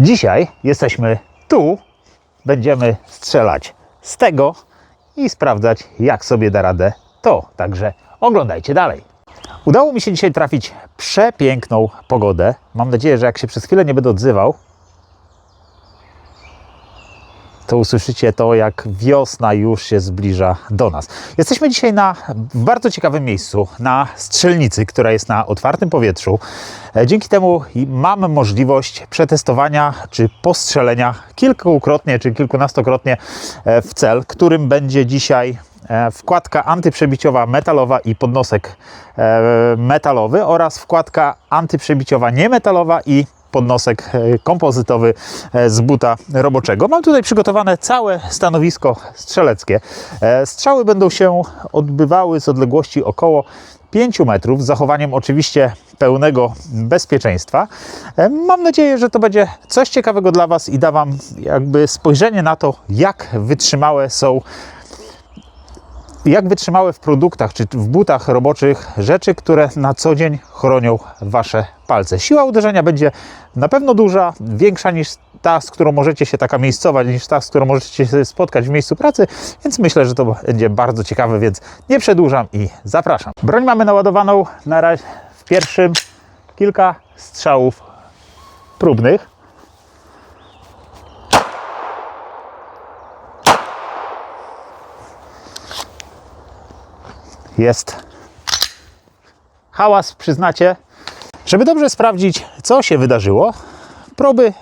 Dzisiaj jesteśmy tu, będziemy strzelać z tego i sprawdzać, jak sobie da radę to. Także oglądajcie dalej. Udało mi się dzisiaj trafić przepiękną pogodę. Mam nadzieję, że jak się przez chwilę nie będę odzywał, to usłyszycie to, jak wiosna już się zbliża do nas. Jesteśmy dzisiaj na bardzo ciekawym miejscu, na strzelnicy, która jest na otwartym powietrzu. E, Dzięki temu i mamy możliwość przetestowania czy postrzelenia kilkukrotnie czy kilkunastokrotnie e, w cel, którym będzie dzisiaj e, wkładka antyprzebiciowa metalowa i podnosek metalowy oraz wkładka antyprzebiciowa niemetalowa i podnosek e, kompozytowy e, z buta roboczego. Mam tutaj przygotowane całe stanowisko strzeleckie. E, Strzały będą się odbywały z odległości około 5 metrów, z zachowaniem oczywiście pełnego bezpieczeństwa. Mam nadzieję, że to będzie coś ciekawego dla Was i da Wam jakby spojrzenie na to, jak wytrzymałe są jak wytrzymałe w produktach czy w butach roboczych rzeczy, które na co dzień chronią Wasze palce. Siła uderzenia będzie na pewno duża, większa niż ta, z którą możecie się taka miejscowa, niż ta, z którą możecie się spotkać w miejscu pracy, więc myślę, że to będzie bardzo ciekawe, więc nie przedłużam i zapraszam. Broń mamy naładowaną na razie w pierwszym kilka strzałów próbnych. Jest hałas, przyznacie. Żeby dobrze sprawdzić, co się wydarzyło, próby,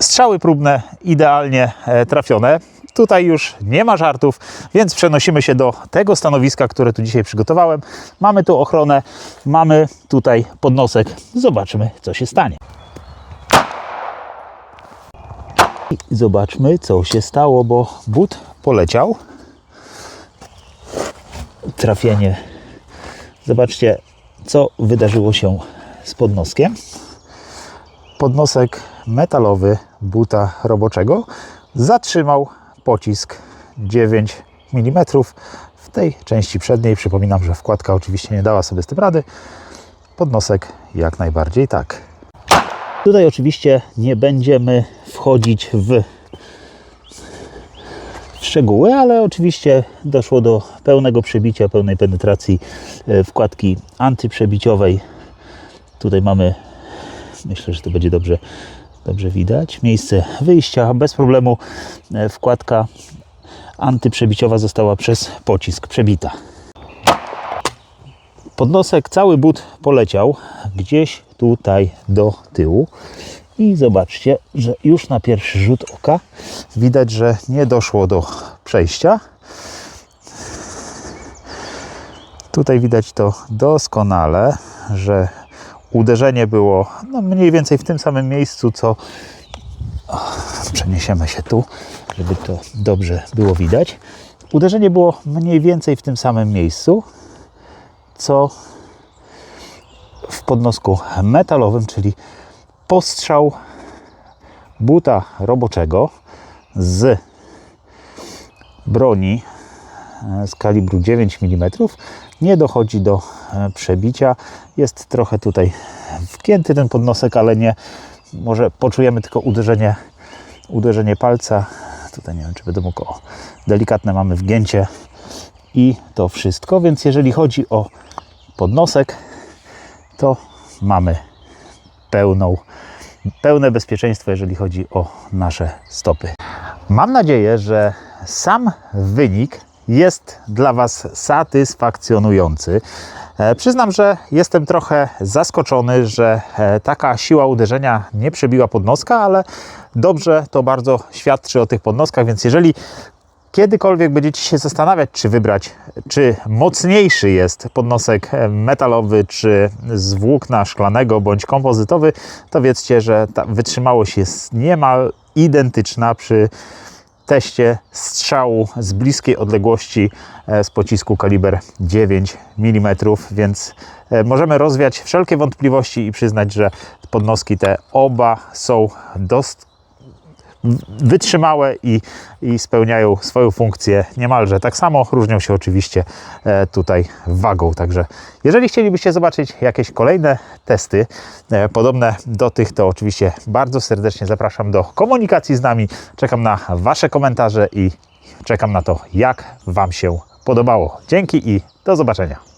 strzały próbne idealnie e, trafione. Tutaj już nie ma żartów, więc przenosimy się do tego stanowiska, które tu dzisiaj przygotowałem. Mamy tu ochronę, mamy tutaj podnosek. Zobaczmy, co się stanie. I zobaczmy, co się stało, bo but poleciał trafienie. Zobaczcie, co wydarzyło się z podnoskiem. Podnosek metalowy buta roboczego zatrzymał pocisk 9 mm w tej części przedniej. Przypominam, że wkładka oczywiście nie dała sobie z tym rady. Podnosek jak najbardziej tak. Tutaj oczywiście nie będziemy wchodzić w szczegóły, ale oczywiście doszło do pełnego przebicia, pełnej penetracji e, wkładki antyprzebiciowej. Tutaj mamy, myślę, że to będzie dobrze, dobrze widać, miejsce wyjścia. Bez problemu e, wkładka antyprzebiciowa została przez pocisk przebita. Podnosek, cały but poleciał gdzieś tutaj do tyłu. I zobaczcie, że już na pierwszy rzut oka widać, że nie doszło do przejścia. Tutaj widać to doskonale, że uderzenie było no mniej więcej w tym samym miejscu, co przeniesiemy się tu, żeby to dobrze było widać. Uderzenie było mniej więcej w tym samym miejscu, co w podnosku metalowym, czyli postrzał buta roboczego z broni e, z kalibru 9 mm nie dochodzi do e, przebicia. Jest trochę tutaj wgięty ten podnosek, ale nie. Może poczujemy tylko uderzenie, uderzenie palca. Tutaj nie wiem, czy będę mógł. O, delikatne mamy wgięcie i to wszystko. Więc jeżeli chodzi o podnosek, to mamy pełną, pełne bezpieczeństwo, jeżeli chodzi o nasze stopy. Mam nadzieję, że sam wynik jest dla Was satysfakcjonujący. E, Przyznam, że jestem trochę zaskoczony, że e, taka siła uderzenia nie przebiła podnoska, ale dobrze to bardzo świadczy o tych podnoskach, więc jeżeli kiedykolwiek będziecie się zastanawiać, czy wybrać, czy mocniejszy jest podnosek metalowy, czy z włókna szklanego bądź kompozytowy, to wiedzcie, że ta wytrzymałość jest niemal identyczna przy teście strzału z bliskiej odległości e, z pocisku kaliber 9 mm, więc e, możemy rozwiać wszelkie wątpliwości i przyznać, że podnoski te oba są dost wytrzymałe i, i spełniają swoją funkcję niemalże tak samo. Różnią się oczywiście e, tutaj wagą. Także jeżeli chcielibyście zobaczyć jakieś kolejne testy e, podobne do tych, to oczywiście bardzo serdecznie zapraszam do komunikacji z nami. Czekam na Wasze komentarze i czekam na to, jak Wam się podobało. Dzięki i do zobaczenia.